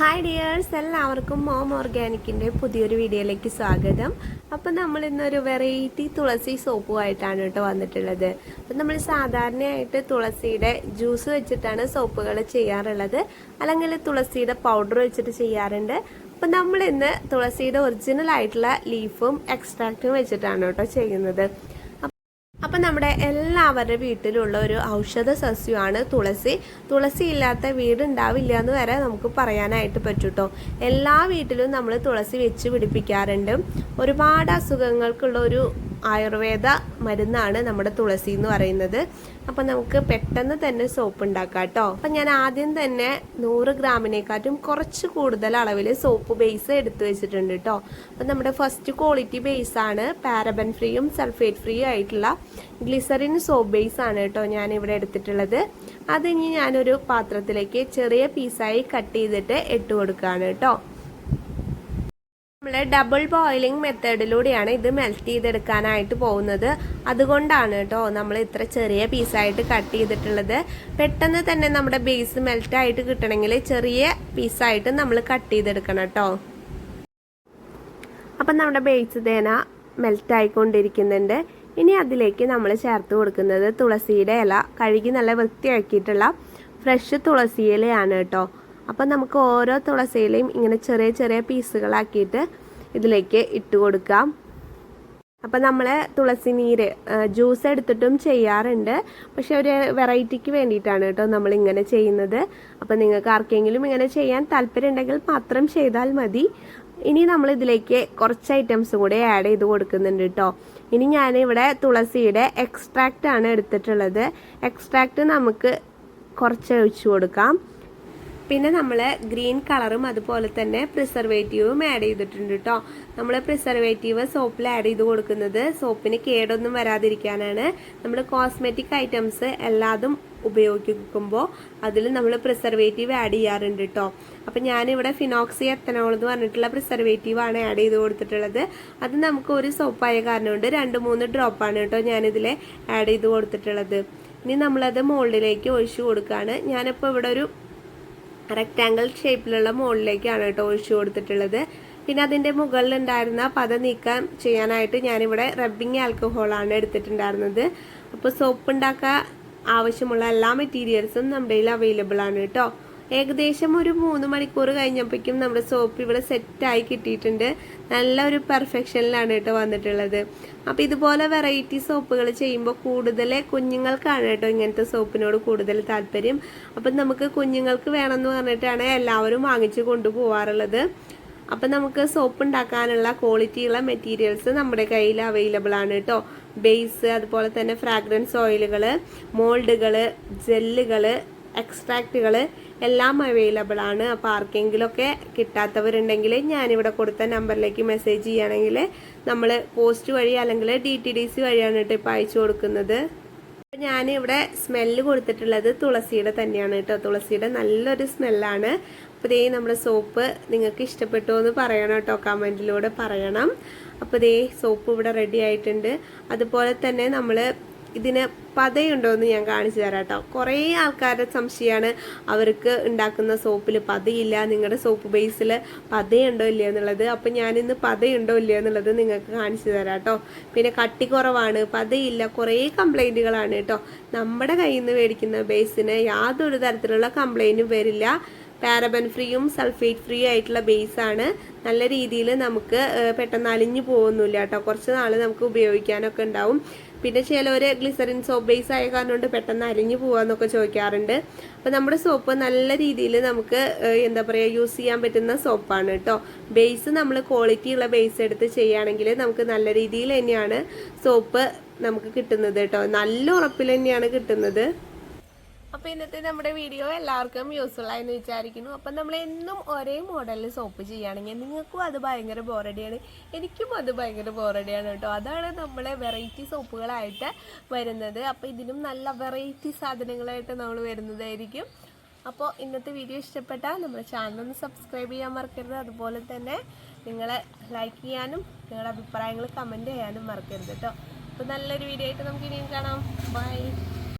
Hi dears എല്ലാവർക്കും mom ഓർഗാനിക്കിന്റെ പുതിയൊരു വീഡിയോയിലേക്ക് സ്വാഗതം. അപ്പം നമ്മൾ ഇന്നൊരു വെറൈറ്റി തുളസി സോപ്പുമായിട്ടാണ് കേട്ടോ വന്നിട്ടുള്ളത്. അപ്പം നമ്മൾ സാധാരണയായിട്ട് തുളസിയുടെ ജ്യൂസ് വെച്ചിട്ടാണ് സോപ്പുകൾ ചെയ്യാറുള്ളത്. അല്ലെങ്കിൽ തുളസിയുടെ പൗഡർ വെച്ചിട്ട് ചെയ്യാറുണ്ട്. അപ്പം നമ്മൾ ഇന്ന് തുളസിയുടെ ഒറിജിനൽ ആയിട്ടുള്ള ലീഫും എക്സ്ട്രാക്റ്റും വെച്ചിട്ടാണ് കേട്ടോ ചെയ്യുന്നത്. അപ്പൊ നമ്മുടെ എല്ലാവരുടെ വീട്ടിലുള്ള ഒരു ഔഷധ സസ്യമാണ് തുളസി. തുളസി ഇല്ലാത്ത വീട് ഉണ്ടാവില്ല എന്ന് വരെ നമുക്ക് പറയാനായിട്ട് പറ്റൂട്ടോ. എല്ലാ വീട്ടിലും നമ്മൾ തുളസി വെച്ച് പിടിപ്പിക്കാറുണ്ട്. ഒരുപാട് അസുഖങ്ങൾക്കുള്ള ഒരു ആയുർവേദ മരുന്നാണ് നമ്മുടെ തുളസി എന്ന് പറയുന്നത്. അപ്പം നമുക്ക് പെട്ടെന്ന് തന്നെ സോപ്പ് ഉണ്ടാക്കാം കേട്ടോ അപ്പം ഞാൻ ആദ്യം തന്നെ നൂറ് ഗ്രാമിനെക്കാട്ടും കുറച്ച് കൂടുതൽ അളവിൽ സോപ്പ് ബേസ് എടുത്തു വെച്ചിട്ടുണ്ട് കേട്ടോ അപ്പം നമ്മുടെ ഫസ്റ്റ് ക്വാളിറ്റി ബേസ് ആണ് പാരബൻ ഫ്രീയും സൾഫേറ്റ് ഫ്രീയും ആയിട്ടുള്ള ഗ്ലിസറിൻ സോപ്പ് ബേസ് ആണ് കേട്ടോ ഞാൻ ഇവിടെ എടുത്തിട്ടുള്ളത്. അതിനി ഞാനൊരു പാത്രത്തിലേക്ക് ചെറിയ പീസായി കട്ട് ചെയ്തിട്ട് ഇട്ട് കൊടുക്കുകയാണ് കേട്ടോ ഡബിൾ ബോയിലിംഗ് മെത്തേഡിലൂടെയാണ് ഇത് മെൽറ്റ് ചെയ്തെടുക്കാനായിട്ട് പോകുന്നത്. അതുകൊണ്ടാണ് കേട്ടോ നമ്മൾ ഇത്ര ചെറിയ പീസായിട്ട് കട്ട് ചെയ്തിട്ടുള്ളത്. പെട്ടെന്ന് തന്നെ നമ്മുടെ ബേസ് മെൽറ്റ് ആയിട്ട് കിട്ടണമെങ്കിൽ ചെറിയ പീസായിട്ട് നമ്മൾ കട്ട് ചെയ്തെടുക്കണം കേട്ടോ അപ്പം നമ്മുടെ ബേസ് തേന മെൽറ്റ് ആയിക്കൊണ്ടിരിക്കുന്നുണ്ട്. ഇനി അതിലേക്ക് നമ്മൾ ചേർത്ത് കൊടുക്കുന്നത് തുളസിയുടെ ഇല. കഴുകി നല്ല വൃത്തിയാക്കിയിട്ടുള്ള ഫ്രഷ് തുളസി ഇലയാണ് കേട്ടോ അപ്പം നമുക്ക് ഓരോ തുളസിയിലയും ഇങ്ങനെ ചെറിയ ചെറിയ പീസുകളാക്കിയിട്ട് ഇതിലേക്ക് ഇട്ട് കൊടുക്കാം. അപ്പം നമ്മൾ തുളസി നീര് ജ്യൂസ് എടുത്തിട്ടും ചെയ്യാറുണ്ട്. പക്ഷെ ഒരു വെറൈറ്റിക്ക് വേണ്ടിയിട്ടാണ് കേട്ടോ നമ്മൾ ഇങ്ങനെ ചെയ്യുന്നത്. അപ്പം നിങ്ങൾക്ക് ആർക്കെങ്കിലും ഇങ്ങനെ ചെയ്യാൻ താല്പര്യം ഉണ്ടെങ്കിൽ മാത്രം ചെയ്താൽ മതി. ഇനി നമ്മൾ ഇതിലേക്ക് കുറച്ച് ഐറ്റംസ് കൂടി ആഡ് ചെയ്ത് കൊടുക്കുന്നുണ്ട് കേട്ടോ. ഇനി ഞാനിവിടെ തുളസിയുടെ എക്സ്ട്രാക്റ്റ് ആണ് എടുത്തിട്ടുള്ളത്. എക്സ്ട്രാക്റ്റ് നമുക്ക് കുറച്ച് ഒഴിച്ചു കൊടുക്കാം. പിന്നെ നമ്മൾ ഗ്രീൻ കളറും അതുപോലെ തന്നെ പ്രിസർവേറ്റീവും ആഡ് ചെയ്തിട്ടുണ്ട് കേട്ടോ നമ്മൾ പ്രിസർവേറ്റീവ് സോപ്പിൽ ആഡ് ചെയ്ത് കൊടുക്കുന്നത് സോപ്പിന് കേടൊന്നും വരാതിരിക്കാനാണ്. നമ്മൾ കോസ്മെറ്റിക് ഐറ്റംസ് എല്ലാതും ഉപയോഗിക്കുമ്പോൾ അതിൽ നമ്മൾ പ്രിസർവേറ്റീവ് ആഡ് ചെയ്യാറുണ്ട് കേട്ടോ അപ്പം ഞാനിവിടെ ഫിനോക്സി എത്തനോൾ എന്ന് പറഞ്ഞിട്ടുള്ള പ്രിസർവേറ്റീവ് ആണ് ആഡ് ചെയ്ത് കൊടുത്തിട്ടുള്ളത്. അത് നമുക്ക് ഒരു സോപ്പായ കാരണം രണ്ട് മൂന്ന് ഡ്രോപ്പാണ് കേട്ടോ ഞാനിതിൽ ആഡ് ചെയ്ത് കൊടുത്തിട്ടുള്ളത്. ഇനി നമ്മളത് മോൾഡിലേക്ക് ഒഴിച്ചു കൊടുക്കുകയാണ് ഞാനിപ്പോൾ ഇവിടെ ഒരു റെക്റ്റാങ്കിൾ ഷേപ്പിലുള്ള മുകളിലേക്കാണ് കേട്ടോ ഒഴിച്ചു കൊടുത്തിട്ടുള്ളത്. പിന്നെ അതിന്റെ മുകളിലുണ്ടായിരുന്ന പത നീക്കം ചെയ്യാനായിട്ട് ഞാനിവിടെ റബ്ബിങ് ആൽക്കഹോളാണ് എടുത്തിട്ടുണ്ടായിരുന്നത്. അപ്പോൾ സോപ്പ് ഉണ്ടാക്കാൻ ആവശ്യമുള്ള എല്ലാ മെറ്റീരിയൽസും നമ്മുടെ കയ്യിൽ അവൈലബിൾ ആണ് കേട്ടോ. ഏകദേശം ഒരു മൂന്ന് മണിക്കൂർ കഴിഞ്ഞപ്പോഴേക്കും നമ്മുടെ സോപ്പ് ഇവിടെ സെറ്റായി കിട്ടിയിട്ടുണ്ട്. നല്ല ഒരു പെർഫെക്ഷനിലാണ് കേട്ടോ വന്നിട്ടുള്ളത്. അപ്പോൾ ഇതുപോലെ വെറൈറ്റി സോപ്പുകൾ ചെയ്യുമ്പോൾ കൂടുതൽ കുഞ്ഞുങ്ങൾക്കാണ് കേട്ടോ ഇങ്ങനത്തെ സോപ്പിനോട് കൂടുതൽ താല്പര്യം. അപ്പം നമുക്ക് കുഞ്ഞുങ്ങൾക്ക് വേണമെന്ന് പറഞ്ഞിട്ടാണ് എല്ലാവരും വാങ്ങിച്ചു കൊണ്ടുപോകാറുള്ളത് അപ്പം നമുക്ക് സോപ്പ് ഉണ്ടാക്കാനുള്ള ക്വാളിറ്റിയുള്ള മെറ്റീരിയൽസ് നമ്മുടെ കയ്യിൽ അവൈലബിൾ ആണ് കേട്ടോ. ബേസ് അതുപോലെ തന്നെ ഫ്രാഗ്രൻസ് ഓയിലുകൾ മോൾഡുകൾ ജെല്ലുകൾ എക്സ്ട്രാക്റ്റുകൾ എല്ലാം അവൈലബിൾ ആണ്. അപ്പോൾ ആർക്കെങ്കിലുമൊക്കെ കിട്ടാത്തവരുണ്ടെങ്കിൽ ഞാനിവിടെ കൊടുത്ത നമ്പറിലേക്ക് മെസ്സേജ് ചെയ്യുകയാണെങ്കിൽ നമ്മൾ പോസ്റ്റ് വഴി അല്ലെങ്കിൽ ഡി ടി ഡി സി വഴിയാണ് കേട്ടോ ഇപ്പോൾ അയച്ചു കൊടുക്കുന്നത്. ഞാൻ ഇവിടെ സ്മെല്ല് കൊടുത്തിട്ടുള്ളത് തുളസിയുടെ തന്നെയാണ് കേട്ടോ. തുളസിയുടെ നല്ലൊരു സ്മെല്ലാണ് അപ്പോൾ ദേ നമ്മുടെ സോപ്പ് നിങ്ങൾക്ക് ഇഷ്ടപ്പെട്ടു എന്ന് പറയണം കേട്ടോ. കമന്റിലൂടെ പറയണം. അപ്പോൾ ദേ സോപ്പ് ഇവിടെ റെഡി ആയിട്ടുണ്ട്. അതുപോലെ തന്നെ നമ്മൾ ഇതിന് പതയുണ്ടോ എന്ന് ഞാൻ കാണിച്ചു തരാം കേട്ടോ. കുറേ ആൾക്കാരുടെ സംശയമാണ് അവർക്ക് ഉണ്ടാക്കുന്ന സോപ്പിൽ പതയില്ല നിങ്ങളുടെ സോപ്പ് ബേസിൽ പതയുണ്ടോ ഇല്ലയോ എന്നുള്ളത്. അപ്പം ഞാനിന്ന് പതയുണ്ടോ ഇല്ലയോ എന്നുള്ളത് നിങ്ങൾക്ക് കാണിച്ചു തരാം കേട്ടോ. പിന്നെ കട്ടി കുറവാണ് പതയില്ല കുറേ കംപ്ലൈന്റുകളാണ് കേട്ടോ. നമ്മുടെ കയ്യിൽ നിന്ന് മേടിക്കുന്ന ബേസിന് യാതൊരു തരത്തിലുള്ള കംപ്ലൈന്റും വരില്ല. പാരബൻ ഫ്രീയും സൾഫേറ്റ് ഫ്രീ ആയിട്ടുള്ള ബേസാണ്. നല്ല രീതിയിൽ നമുക്ക് പെട്ടെന്ന് അലിഞ്ഞു പോകുന്നില്ല കേട്ടോ. കുറച്ച് നാൾ നമുക്ക് ഉപയോഗിക്കാനൊക്കെ ഉണ്ടാവും. പിന്നെ ചിലവർ ഗ്ലിസറിൻ സോപ്പ് ബേസ് ആയ കാരണം കൊണ്ട് പെട്ടെന്ന് അലിഞ്ഞു പോകാന്നൊക്കെ ചോദിക്കാറുണ്ട്. അപ്പോൾ നമ്മുടെ സോപ്പ് നല്ല രീതിയിൽ നമുക്ക് എന്താ പറയുക യൂസ് ചെയ്യാൻ പറ്റുന്ന സോപ്പാണ് കേട്ടോ ബേസ് നമ്മൾ ക്വാളിറ്റി ഉള്ള ബേസ് എടുത്ത് ചെയ്യുകയാണെങ്കിൽ നമുക്ക് നല്ല രീതിയിൽ തന്നെയാണ് സോപ്പ് നമുക്ക് കിട്ടുന്നത് കേട്ടോ നല്ല ഉറപ്പിൽ തന്നെയാണ് കിട്ടുന്നത്. അപ്പോൾ ഇന്നത്തെ നമ്മുടെ വീഡിയോ എല്ലാവർക്കും യൂസ്ഫുൾ ആയെന്ന് വിചാരിക്കുന്നു. അപ്പം നമ്മൾ എന്നും ഒരേ മോഡലിൽ സോപ്പ് ചെയ്യുകയാണെങ്കിൽ നിങ്ങൾക്കും അത് ഭയങ്കര ബോറടിയാണ് എനിക്കും അത് ഭയങ്കര ബോറടിയാണ് കേട്ടോ. അതാണ് നമ്മളെ വെറൈറ്റി സോപ്പുകളായിട്ട് വരുന്നത്. അപ്പോൾ ഇതിനും നല്ല വെറൈറ്റി സാധനങ്ങളായിട്ട് നമ്മൾ വരുന്നതായിരിക്കും. അപ്പോൾ ഇന്നത്തെ വീഡിയോ ഇഷ്ടപ്പെട്ടാൽ നമ്മുടെ ചാനൽ ഒന്ന് സബ്സ്ക്രൈബ് ചെയ്യാൻ മറക്കരുത്. അതുപോലെ തന്നെ നിങ്ങളെ ലൈക്ക് ചെയ്യാനും നിങ്ങളുടെ അഭിപ്രായങ്ങൾ കമന്റ് ചെയ്യാനും മറക്കരുത് കേട്ടോ. അപ്പോൾ നല്ലൊരു വീഡിയോ ആയിട്ട് നമുക്ക് ഇനിയും കാണാം. ബൈ